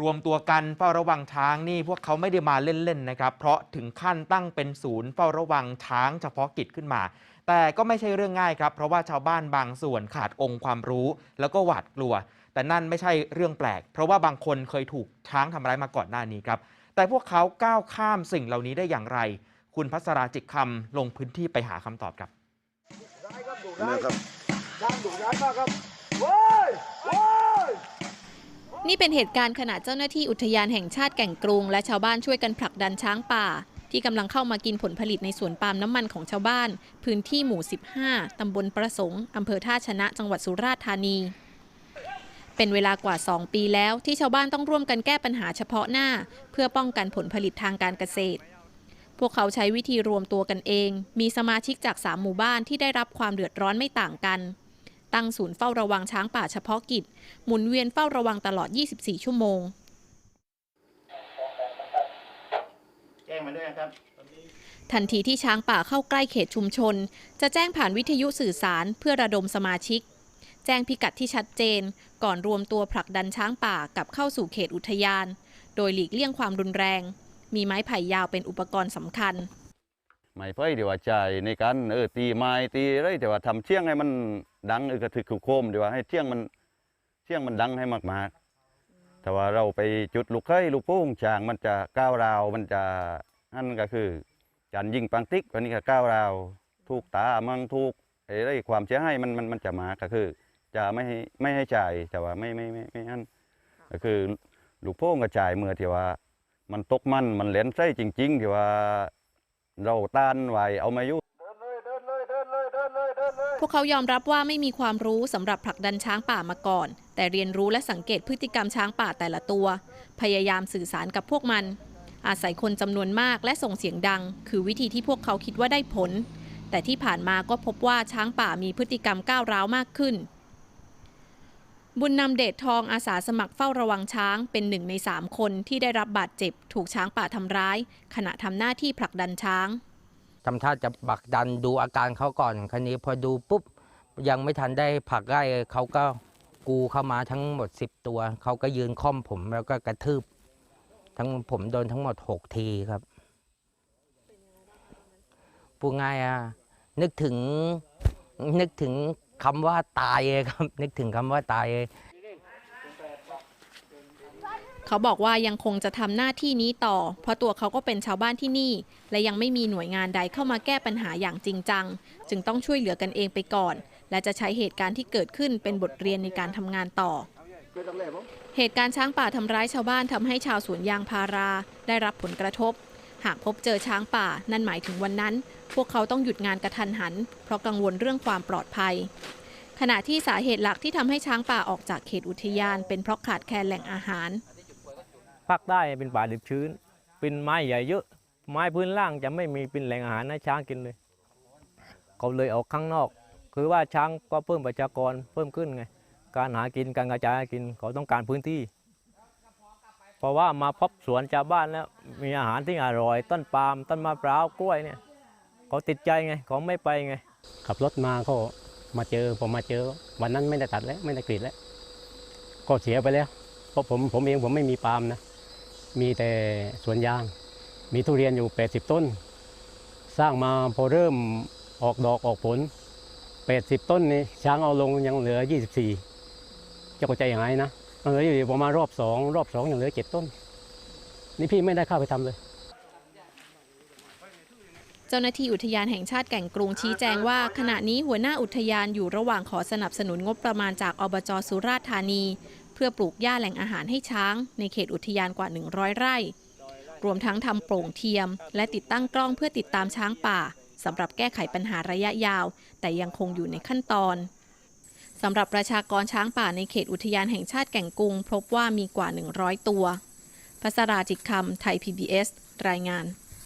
รวมตัวกันเฝ้าระวังช้างนี่พวกเขาไม่ได้มาเล่นๆนะครับ เพราะถึงขั้นตั้งเป็นศูนย์เฝ้าระวังช้างเฉพาะกิจขึ้นมา แต่ก็ไม่ใช่เรื่องง่ายครับ เพราะว่าชาวบ้านบางส่วนขาดองค์ความรู้ แล้วก็หวาดกลัว แต่นั่นไม่ใช่เรื่องแปลก เพราะว่าบางคนเคยถูกช้างทำร้ายมาก่อนหน้านี้ครับ แต่พวกเขาก้าวข้ามสิ่งเหล่านี้ได้อย่างไร คุณพัสราจิตคำลงพื้นที่ไปหาคำตอบครับนะครับช้างดุร้ายมากครับเว้ยเว้ย นี่เป็นเหตุการณ์ขณะเจ้าหน้าที่อุทยานแห่งชาติแก่งกรุง และชาวบ้านช่วยกันผลักดันช้างป่า ที่กำลังเข้ามากินผลผลิตในสวนปาล์มน้ำมันของชาวบ้าน พื้นที่หมู่ 15 ตำบลประสงค์อำเภอท่าชนะจังหวัดสุราษฎร์ธานี เป็นเวลากว่า 2 ปีแล้วที่ชาวบ้านต้องร่วมกันแก้ปัญหาเฉพาะหน้า เพื่อป้องกันผลผลิตทางการเกษตร พวกเขาใช้วิธีรวมตัวกันเอง มีสมาชิกจาก 3 หมู่บ้านที่ได้รับความเดือดร้อนไม่ต่างกัน ตั้งศูนย์เฝ้าระวังช้างป่าเฉพาะกิจ หมุนเวียนเฝ้าระวังตลอด 24 ชั่วโมง แจ้งมาด้วยนะครับทันทีที่ช้างป่าเข้าใกล้เขตชุมชน จะแจ้งผ่านวิทยุสื่อสารเพื่อระดมสมาชิก แจ้งพิกัดที่ชัดเจน ก่อนรวมตัวผลักดันช้างป่ากลับเข้าสู่เขตอุทยาน โดยหลีกเลี่ยงความรุนแรง มีไม้ไผ่ยาวเป็นอุปกรณ์สำคัญ ไม้ไฟเดี๋ยวว่าจ่ายในการเออตีไม้ตีอะไรแต่ว่าทำเชี่ยงให้มันดังเออกระถึกคือโคมเดี๋ยวว่าให้เชี่ยงมันเชี่ยงมันดังให้มากๆแต่ว่าเราไปจุดลูกไข่ลูกโป่งจางมันจะก้าวราวมันจะนั่นก็คือการยิงปังติ๊กวันนี้ก็ก้าวราวถูกตามั่งถูกอะไรความเสียหายมันมันมันจะมาก็คือ จะไม่ให้ไม่ให้จ่ายแต่ว่าไม่ไม่ไม่ไม่อันก็คือลูกโป่งก็จ่ายเมื่อที่ว่า มันตกมันมันเหลนไส้จริง ๆ ที่ว่า เราต้านไหวเอามาอยู่เดินเลยเดินเลยเดินเลยเดินเลยเดินเลยพวกเขายอมรับว่าไม่มีความรู้สำหรับผลักดันช้างป่ามาก่อน แต่เรียนรู้และสังเกตพฤติกรรมช้างป่าแต่ละตัว พยายามสื่อสารกับพวกมัน อาศัยคนจำนวนมากและส่งเสียงดัง คือวิธีที่พวกเขาคิดว่าได้ผล แต่ที่ผ่านมาก็พบว่าช้างป่ามีพฤติกรรมก้าวร้าวมากขึ้น บุญนำเดชทองอาสาสมัครเฝ้าระวังช้างเป็นหนึ่งในสามคนที่ได้รับบาดเจ็บ ถูกช้างป่าทำร้าย ขณะทำหน้าที่ผลักดันช้างทำท่าจะบักดันดูอาการเขาก่อนคันนี้พอดูปุ๊บยังไม่ทันได้ผลักได้เขาก็กูเข้ามาทั้งหมด 10 ตัว เขาก็ยืนค่อมผมแล้วก็กระทืบ ทั้งผมโดนทั้งหมด 6 ทีครับพูง่ายอะนึกถึงนึกถึง คำว่าตายเลยครับ นึกถึงคำว่าตายเลย เขาบอกว่ายังคงจะทำหน้าที่นี้ต่อ เพราะตัวเขาก็เป็นชาวบ้านที่นี่ และยังไม่มีหน่วยงานใดเข้ามาแก้ปัญหาอย่างจริงจัง จึงต้องช่วยเหลือกันเองไปก่อน และจะใช้เหตุการณ์ที่เกิดขึ้นเป็นบทเรียนในการทำงานต่อ เหตุการณ์ช้างป่าทำร้ายชาวบ้านทำให้ชาวสวนยางพารา ได้รับผลกระทบ หากพบเจอช้างป่านั่นหมายถึงวันนั้น พวกเขาต้องหยุดงานกระทันหัน เพราะกังวลเรื่องความปลอดภัย ขณะที่สาเหตุหลักที่ทำให้ช้างป่าออกจากเขตอุทยาน เป็นเพราะขาดแคลนแหล่งอาหาร ภาคใต้เป็นป่าดิบชื้น เป็นไม้ใหญ่เยอะ ไม้พื้นล่างจะไม่มีเป็นแหล่งอาหารให้ช้างกินเลย เขาเลยออกข้างนอก คือว่าช้างก็เพิ่มประชากรเพิ่มขึ้นไง การหากินการกระจายกินเขาต้องการพื้นที่ เพราะว่ามาพบสวนชาวบ้านแล้วมีอาหารที่อร่อย ต้นปาล์มต้นมะพร้าวกล้วยเนี่ยเขาติดใจไงเขาไม่ไปไง ขับรถมาก็มาเจอผมมาเจอ วันนั้นไม่ได้ตัดแล้วไม่ได้กรีดแล้ว ก็เสียไปแล้ว เพราะผมผมเองผมไม่มีปาล์มนะ มีแต่สวนยาง มีทุเรียนอยู่ 80 ต้น สร้างมาพอเริ่มออกดอกออกผล 80 ต้นนี่ช้างเอาลงยังเหลือ 24เข้าใจอย่างไรนะ เหลืออยู่ประมาณรอบสองรอบสองยังเหลือ7ต้น นี่พี่ไม่ได้เข้าไปทำเลย เจ้าหน้าที่อุทยานแห่งชาติแก่งกรุงชี้แจงว่า ขณะนี้หัวหน้าอุทยานอยู่ระหว่างขอสนับสนุนงบประมาณจากอบจสุราษฎร์ธานี เพื่อปลูกหญ้าแหล่งอาหารให้ช้าง ในเขตอุทยานกว่า 100 ไร่ รวมทั้งทำโปร่งเทียม และติดตั้งกล้องเพื่อติดตามช้างป่าสำหรับแก้ไขปัญหาระยะยาว แต่ยังคงอยู่ในขั้นตอน สำหรับประชากรช้างป่าในเขตอุทยานแห่งชาติแก่งกุง พบว่ามีกว่า 100 ตัวพัสราจิตคำไทย PBS รายงาน